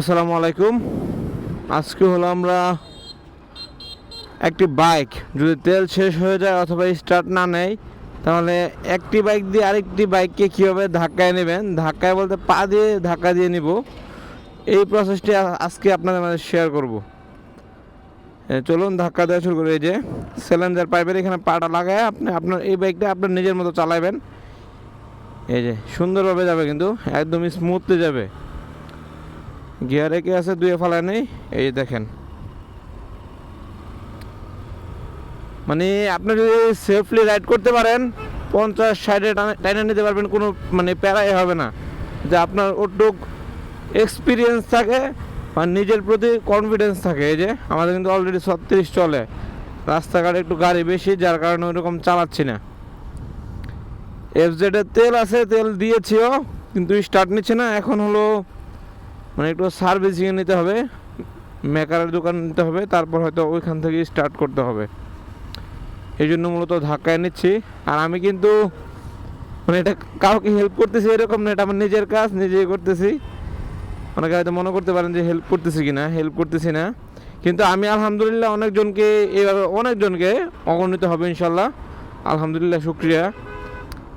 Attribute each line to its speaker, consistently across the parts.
Speaker 1: আসসালামু আলাইকুম। আজকে হলো আমরা একটি বাইক। যদি তেল শেষ হয়ে যায় অথবা স্টার্ট না নেয়, তাহলে একটি বাইক দিয়ে আরেকটি বাইককে কীভাবে ধাক্কায় নেবেন? ধাক্কায় বলতে পা দিয়ে ধাক্কা দিয়ে নিব। এই প্রসেসটি আজকে আপনাদের মাঝে শেয়ার করব। চলুন ধাক্কা দেওয়া শুরু করে। এই যে সিলিন্ডার পাইপের এখানে পাটা লাগায় আপনি আপনার এই বাইকটা আপনার নিজের মতো চালাবেন। এই যে সুন্দরভাবে যাবে কিন্তু একদমই স্মুথলি যাবে। গিয়ারে কি আছে দুয়ে ফালা নেই? এই দেখেন। মানে আপনি যদি সেফলি রাইড করতে পারেন, পঞ্চাশ, ষাটে টাইনে নিতে পারবেন, কোনো মানে প্যারাই হবে না। যে আপনার ওটুক এক্সপিরিয়েন্স থাকে বা নিজের প্রতি কনফিডেন্স থাকে। এই যে, আমাদের কিন্তু অলরেডি ছত্রিশ চলে। রাস্তাঘাটে একটু গাড়ি বেশি, যার কারণে ওইরকম চালাচ্ছি না। এফজেডের তেল আছে, তেল দিয়েছিও, কিন্তু স্টার্ট নিচ্ছে না। এখন হলো মানে একটু সার্ভিসিং নিতে হবে মেকারের দোকান নিতে হবে, তারপর হয়তো ওইখান থেকে স্টার্ট করতে হবে। এই জন্য মূলত ধাক্কায় নিচ্ছি। আর আমি কিন্তু মানে এটা কাউকে হেল্প করতেছি এরকম না, এটা আমার নিজের কাজ, নিজেই করতেছি। অনেকে হয়তো মনে করতে পারেন যে হেল্প করতেছি কিনা হেল্প করতেছি না। কিন্তু আমি আলহামদুলিল্লাহ অনেকজনকে এইভাবে অনেকজনকে অগণিত হবে ইনশাল্লাহ। আলহামদুলিল্লাহ, শুক্রিয়া।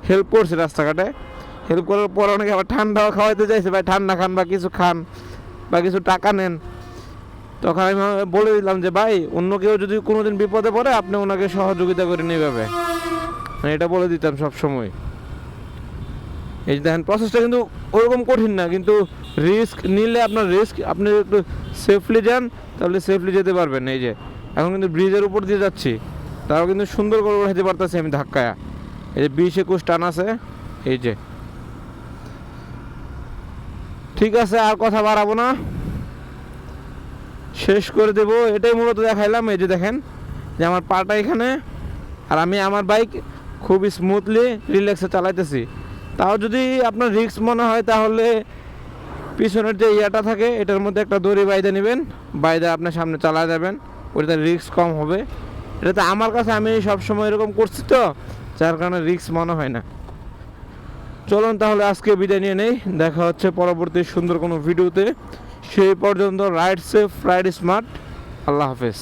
Speaker 1: হেল্প করছে রাস্তাঘাটে। হেল্প করার পর অনেকে আবার ঠান্ডাও খাওয়াইতে চাইছে, ভাই, ঠান্ডা খান বা কিছু খান বা কিছু টাকা নেন। তখন আমি বলে দিলাম যে, ভাই, অন্য কেউ যদি কোনোদিন বিপদে পড়ে, আপনি ওনাকে সহযোগিতা করে নেবে মানে এটা বলে দিতাম সব সময় এই দেখেন প্রসেসটা কিন্তু ওরকম কঠিন না, কিন্তু রিস্ক নিলে আপনার রিস্ক আপনি একটু সেফলি যান, তাহলে সেফলি যেতে পারবেন। এই যে, এখন কিন্তু ব্রিজের উপর দিয়ে যাচ্ছি তাও কিন্তু সুন্দর করে উঠাতে পারতেছি, আমি ধাক্কায়। এই যে, বিশ একুশ টান আছে, এই যে। ঠিক আছে, আর কথা বাড়াবো না। শেষ করে দেব, এটাই মূলত দেখাইলাম, এই যে দেখেন, যে আমার পাটা এখানে, আর আমি আমার বাইক খুব স্মুথলি রিল্যাক্সে চালাইতেছি। তাও যদি আপনার রিস্ক মনে হয়, তাহলে পিছনের যে ইয়াটা থাকে, এটার মধ্যে একটা দড়ি বাইদে নেবেন বাইদে আপনার সামনে চালা যাবেন, ওটাতে রিস্ক কম হবে। এটাতে আমার কাছে আমি সবসময় এরকম করছি তো, যার কারণে রিস্ক মনে হয় না। চলুন তাহলে আজকে বিদায় নিয়ে নেই। দেখা হচ্ছে পরবর্তী সুন্দর কোনো ভিডিওতে। সেই পর্যন্ত রাইড সেফ রাইড স্মার্ট। আল্লাহ হাফেজ।